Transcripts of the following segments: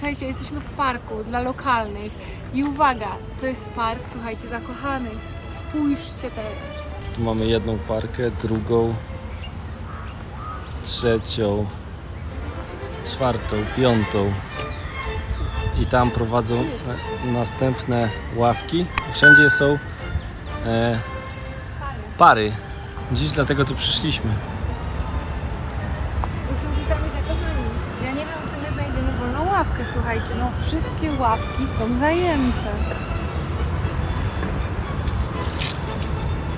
Słuchajcie, jesteśmy w parku dla lokalnych i uwaga, to jest park, słuchajcie, zakochanych. Spójrzcie teraz. Tu mamy jedną parkę, drugą, trzecią, czwartą, piątą. I tam prowadzą następne ławki. Wszędzie są e, pary. Dziś dlatego tu przyszliśmy. Ławkę, słuchajcie, no wszystkie ławki są zajęte.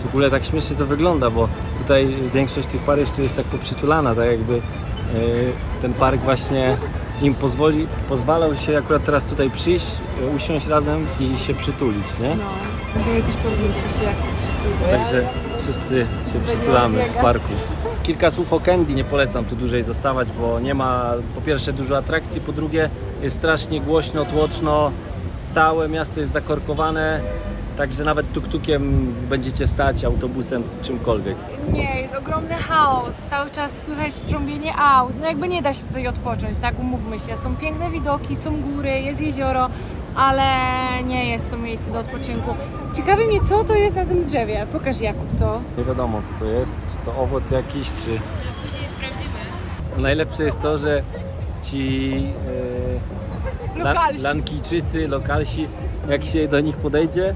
W ogóle tak śmiesznie to wygląda, bo tutaj większość tych par jeszcze jest tak poprzytulana, tak jakby e, ten park właśnie im pozwoli, pozwalał się akurat teraz tutaj przyjść, e, usiąść razem i się przytulić, nie? No, możemy też powinniśmy się przytulić. Także wszyscy się przytulamy w parku. Kilka słów o Candy, nie polecam tu dłużej zostawać, bo nie ma po pierwsze dużo atrakcji, po drugie jest strasznie głośno, tłoczno, całe miasto jest zakorkowane, także nawet tuk-tukiem będziecie stać, autobusem, czymkolwiek. Nie, jest ogromny chaos, cały czas słychać trąbienie aut, no jakby nie da się tutaj odpocząć, tak, umówmy się. Są piękne widoki, są góry, jest jezioro, ale nie miejsce do odpoczynku. Ciekawi mnie, co to jest na tym drzewie. Pokaż Jakub to. Nie wiadomo co to jest, czy to owoc jakiś, czy... Później sprawdzimy. Najlepsze jest to, że ci lan- Lokalsi. lankijczycy, lokalsi, jak się do nich podejdzie,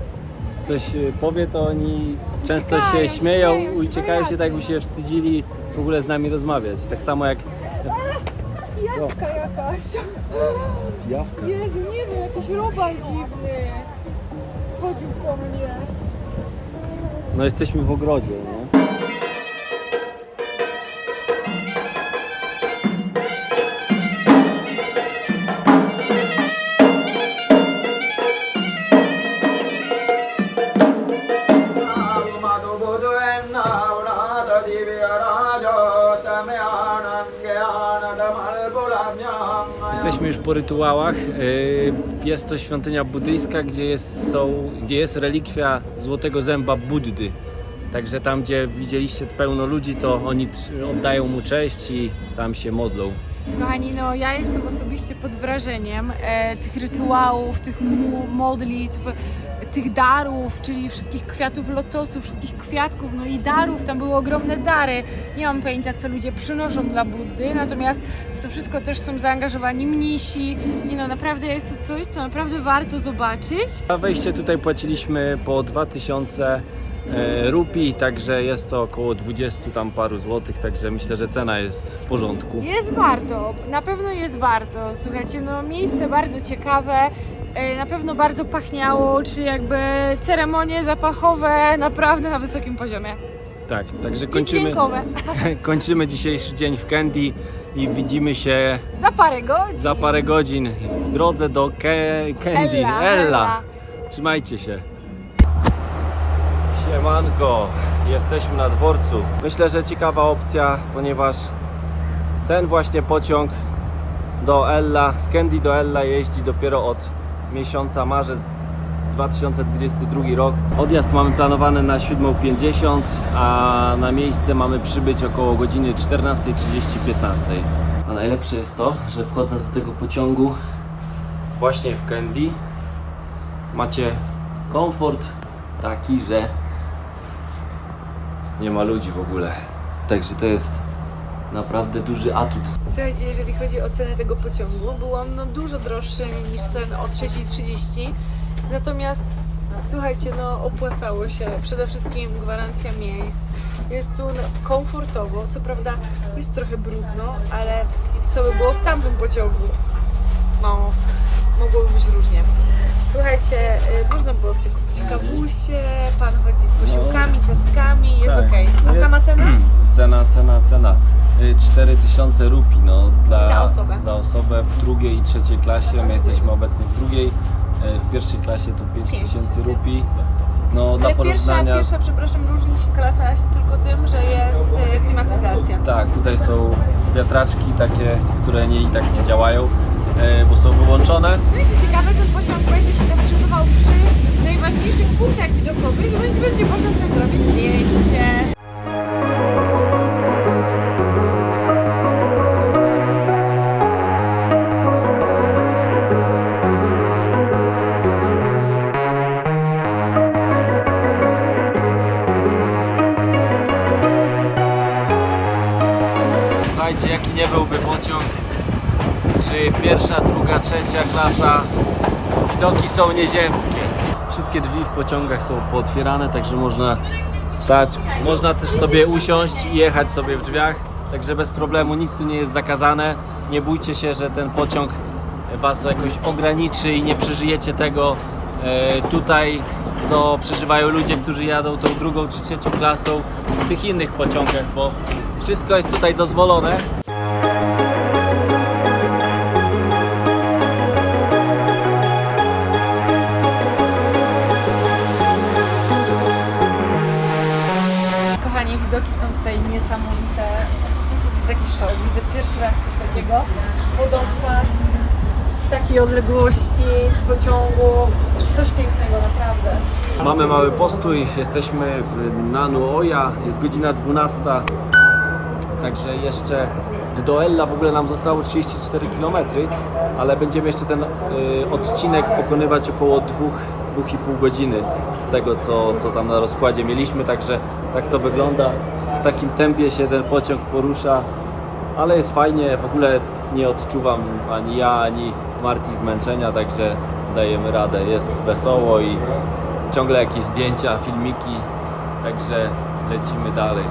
coś e, powie, to oni często Uciekają, się śmieją, śmieją się, uciekają się wariaty. tak, jakby się wstydzili w ogóle z nami rozmawiać. Tak samo jak Jawka jakaś. jawka. Jezu, nie wiem, jakiś robal dziwny. Chodził po mnie. No jesteśmy w ogrodzie, nie? Jesteśmy już po rytuałach. Yy, Jest to świątynia buddyjska, gdzie jest, są, gdzie jest relikwia złotego zęba Buddy. Także tam, gdzie widzieliście pełno ludzi, to oni oddają mu cześć i tam się modlą. Kochani, no ja jestem osobiście pod wrażeniem e, tych rytuałów, tych modlitw, tych darów, czyli wszystkich kwiatów lotosu, wszystkich kwiatków, no i darów. Tam były ogromne dary. Nie mam pojęcia, co ludzie przynoszą dla Buddy, natomiast w to wszystko też są zaangażowani mnisi. Nie no, naprawdę jest to coś, co naprawdę warto zobaczyć. Za wejście tutaj płaciliśmy po 2000 e, rupii, także jest to około 20 tam paru złotych, także myślę, że cena jest w porządku. Jest warto, na pewno jest warto. Słuchajcie, no miejsce bardzo ciekawe, na pewno bardzo pachniało, czyli jakby ceremonie zapachowe naprawdę na wysokim poziomie. Tak, także kończymy, kończymy dzisiejszy dzień w Candy i widzimy się Za parę godzin. za parę godzin w drodze do Ke- Candy. Ella, Ella. Ella. Trzymajcie się. Siemanko, jesteśmy na dworcu. Myślę, że ciekawa opcja, ponieważ ten właśnie pociąg do Ella, z Candy do Ella jeździ dopiero od miesiąca marzec 2022 rok. Odjazd mamy planowany na 7.50, a na miejsce mamy przybyć około godziny 14.30-15. A najlepsze jest to, że wchodząc do tego pociągu właśnie w Candy macie komfort taki, że nie ma ludzi w ogóle. Także to jest naprawdę duży atut. Słuchajcie, jeżeli chodzi o cenę tego pociągu, był on no, dużo droższy niż ten o 3.30. Natomiast słuchajcie, no opłacało się. Przede wszystkim gwarancja miejsc. Jest tu no, komfortowo, co prawda jest trochę brudno, ale co by było w tamtym pociągu? No, mogłoby być różnie. Słuchajcie, y, można było sobie kupić kawusie, pan chodzi z posiłkami, ciastkami, jest Tak. okej. A sama cena? Cena, cena, cena. Y, 4000 rupii no, dla, Za osobę. dla osobę w drugiej i trzeciej klasie. My jesteśmy obecnie w drugiej. Y, W pierwszej klasie to 5000 tysięcy. rupii. No, dla Ale pierwsza, porównania. pierwsza, przepraszam, różni się klasa się tylko tym, że jest y, klimatyzacja. Tak, tutaj są wiatraczki takie, które nie i tak nie działają, y, bo są wyłączone. No i co ciekawe, ten pociąg będzie się zatrzymywał przy najważniejszych punktach widokowych i będzie, będzie można sobie zrobić nie byłby pociąg, czy pierwsza, druga, trzecia klasa, widoki są nieziemskie. Wszystkie drzwi w pociągach są pootwierane, także można stać. Można też sobie usiąść i jechać sobie w drzwiach, także bez problemu nic tu nie jest zakazane. Nie bójcie się, że ten pociąg Was jakoś ograniczy i nie przeżyjecie tego e, tutaj, co przeżywają ludzie, którzy jadą tą drugą czy trzecią klasą w tych innych pociągach, bo wszystko jest tutaj dozwolone. Widoki są tutaj niesamowite. Jest jakiś szok. Widzę pierwszy raz coś takiego. Wodospad z takiej odległości, z pociągu. Coś pięknego, naprawdę. Mamy mały postój, jesteśmy w Nanu Oja, jest godzina 12. Także jeszcze do Ella w ogóle nam zostało 34 km, ale będziemy jeszcze ten y, odcinek pokonywać około 2-2,5 godziny z tego, co, co tam na rozkładzie mieliśmy. Także tak to wygląda. W takim tempie się ten pociąg porusza, ale jest fajnie. W ogóle nie odczuwam ani ja, ani Marti zmęczenia, także dajemy radę. Jest wesoło i ciągle jakieś zdjęcia, filmiki, także lecimy dalej.